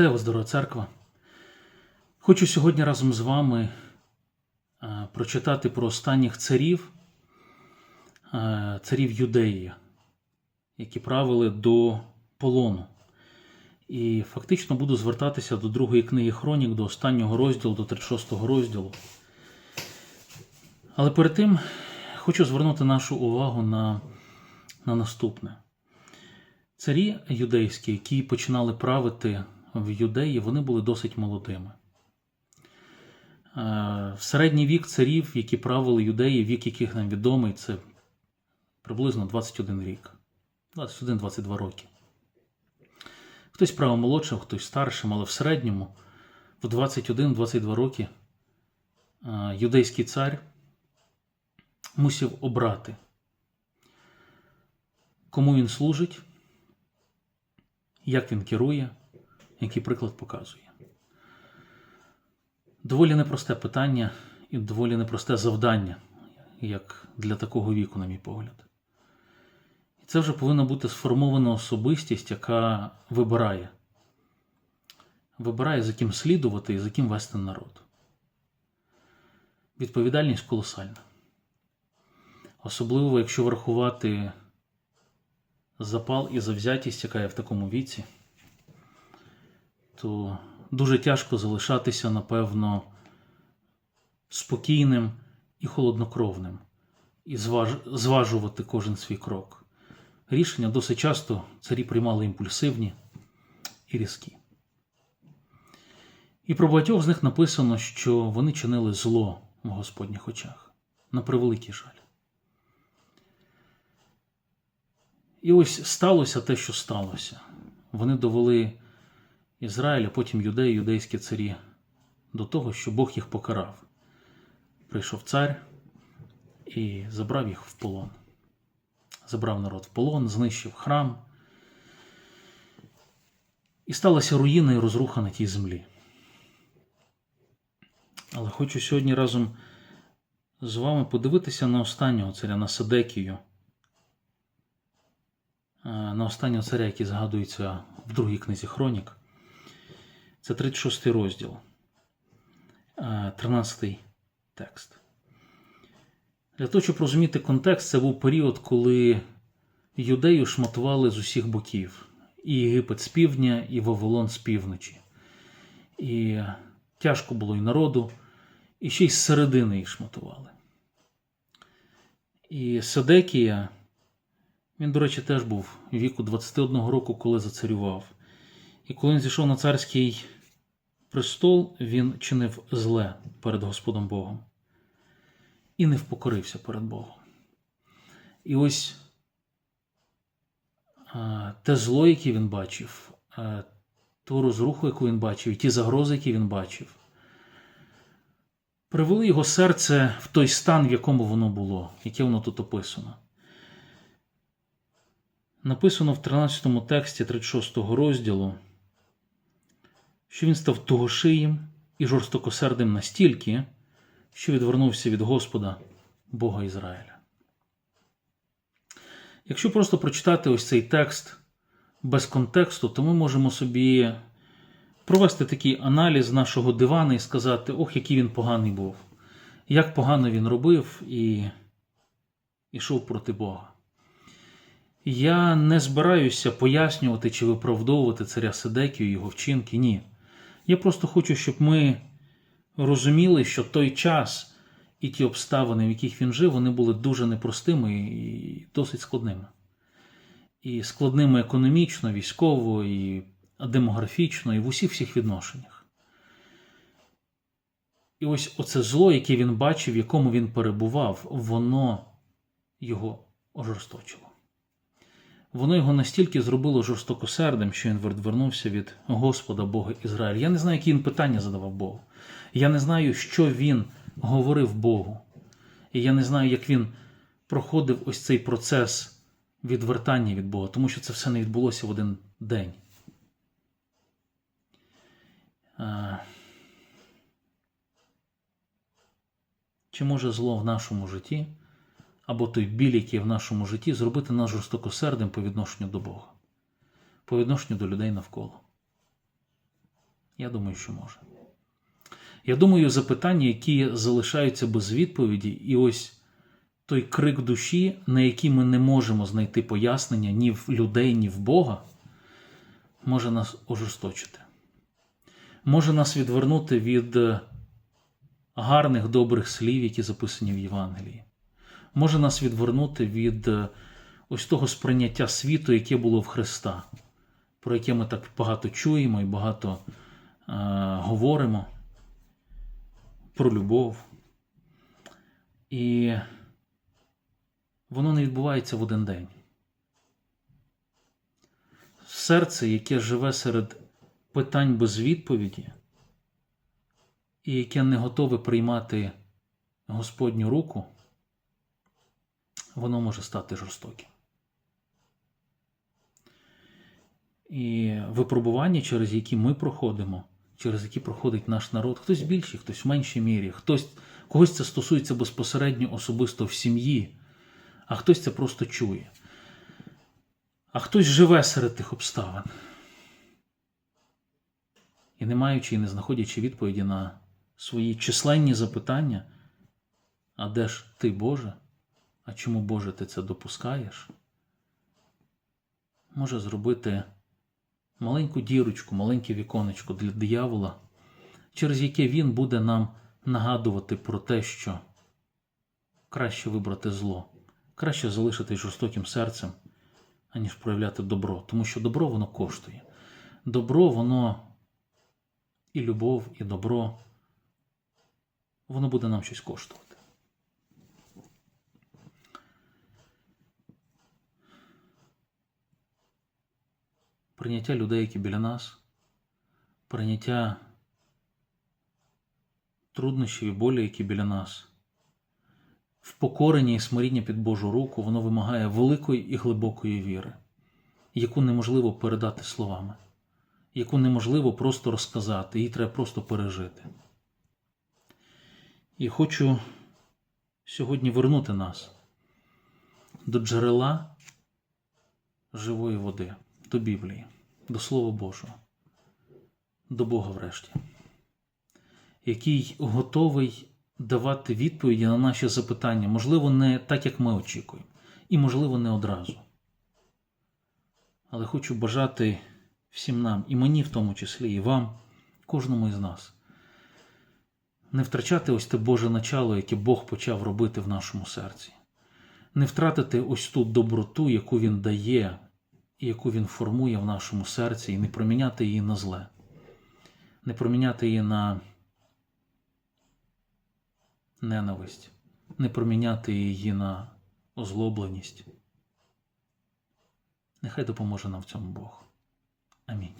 Вітаю вас, дорога церква. Хочу сьогодні разом з вами е, прочитати про останніх царів, е, царів Юдеї, які правили до полону. І фактично буду звертатися до другої книги Хронік, до останнього розділу, до 36 розділу. Але перед тим хочу звернути нашу увагу на, на наступне. Царі юдейські, які починали правити в юдеї, вони були досить молодими. Е, середній вік царів, які правили юдеї, вік яких нам відомий, це приблизно 21 рік, 21-22 роки. Хтось право молодшим, хтось старшим, але в середньому в 21-22 роки е, юдейський цар мусив обрати, кому він служить, як він керує, який приклад показує. Доволі непросте питання і доволі непросте завдання, як для такого віку, на мій погляд. І це вже повинна бути сформована особистість, яка вибирає. Вибирає, за ким слідувати і за ким вести народ. Відповідальність колосальна. Особливо, якщо врахувати запал і завзятість, яка є в такому віці, то дуже тяжко залишатися, напевно, спокійним і холоднокровним, і зваж... зважувати кожен свій крок. Рішення досить часто царі приймали імпульсивні і різкі. І про багатьох з них написано, що вони чинили зло в Господніх очах, на превеликий жаль. І ось сталося те, що сталося. Вони довели Ізраїль, а потім юдеї, юдейські царі до того, що Бог їх покарав. Прийшов цар і забрав їх в полон. Забрав народ в полон, знищив храм. І сталася руїна і розруха на тій землі. Але хочу сьогодні разом з вами подивитися на останнього царя, на Седекію на останнього царя, який згадується в другій книзі Хронік. Це 36 розділ, 13 текст. Для того, щоб розуміти контекст, це був період, коли юдею шматували з усіх боків. І Єгипет з півдня, і Вавилон з півночі. І тяжко було і народу, і ще й з середини їх шматували. І Седекія. Він, до речі, теж був віку 21 року, коли зацарював. І коли він зійшов на царський престол, він чинив зле перед Господом Богом і не впокорився перед Богом. І ось те зло, яке він бачив, ту розруху, яку він бачив, і ті загрози, які він бачив, привели його серце в той стан, в якому воно було, яке воно тут описано. Написано в 13 тексті 36 розділу, що він став тугошиїм і жорстокосердим настільки, що відвернувся від Господа, Бога Ізраїля. Якщо просто прочитати ось цей текст без контексту, то ми можемо собі провести такий аналіз нашого дивана і сказати, ох, який він поганий був, як погано він робив і йшов проти Бога. Я не збираюся пояснювати чи виправдовувати царя Седекію і його вчинки. Ні. Я просто хочу, щоб ми розуміли, що той час і ті обставини, в яких він жив, вони були дуже непростими і досить складними. І складними економічно, військово, і демографічно, і в усіх всіх відношеннях. І ось оце зло, яке він бачив, в якому він перебував, воно його ожорсточило. Воно його настільки зробило жорстокосердим, що він відвернувся від Господа Бога Ізраїля. Я не знаю, які він питання задавав Богу. Я не знаю, що він говорив Богу. І я не знаю, як він проходив ось цей процес відвертання від Бога, тому що це все не відбулося в один день. Чи може зло в нашому житті? Або той біль, який є в нашому житті, зробити нас жорстокосердим по відношенню до Бога, по відношенню до людей навколо. Я думаю, що може. Я думаю, запитання, які залишаються без відповіді, і ось той крик душі, на який ми не можемо знайти пояснення ні в людей, ні в Бога, може нас ожесточити. Може нас відвернути від гарних добрих слів, які записані в Євангелії. Може нас відвернути від е, ось того сприйняття світу, яке було в Христа, про яке ми так багато чуємо і багато е, говоримо про любов. І воно не відбувається в один день. Серце, яке живе серед питань без відповіді, і яке не готове приймати Господню руку, воно може стати жорстоким. І випробування, через які ми проходимо, через які проходить наш народ, хтось в більшій, хтось в меншій мірі, хтось, когось це стосується безпосередньо особисто в сім'ї, а хтось це просто чує. А хтось живе серед тих обставин. І не маючи і не знаходячи відповіді на свої численні запитання, а де ж ти, Боже? А чому, Боже, ти це допускаєш? Може зробити маленьку дірочку, маленьке віконечко для диявола, через яке він буде нам нагадувати про те, що краще вибрати зло, краще залишити жорстоким серцем, аніж проявляти добро. Тому що добро воно коштує. Добро, воно і любов, і добро, воно буде нам щось коштувати. Прийняття людей, які біля нас, прийняття труднощів і болі, які біля нас, впокорення і смиріння під Божу руку, воно вимагає великої і глибокої віри, яку неможливо передати словами, яку неможливо просто розказати, її треба просто пережити. І хочу сьогодні вернути нас до джерела живої води, до Біблії, до Слова Божого, до Бога врешті, який готовий давати відповіді на наші запитання, можливо, не так, як ми очікуємо, і, можливо, не одразу. Але хочу бажати всім нам, і мені в тому числі, і вам, кожному із нас, не втрачати ось те Боже начало, яке Бог почав робити в нашому серці, не втратити ось ту доброту, яку Він дає, і яку Він формує в нашому серці, і не проміняти її на зле, не проміняти її на ненависть, не проміняти її на озлобленість. Нехай допоможе нам в цьому Бог. Амінь.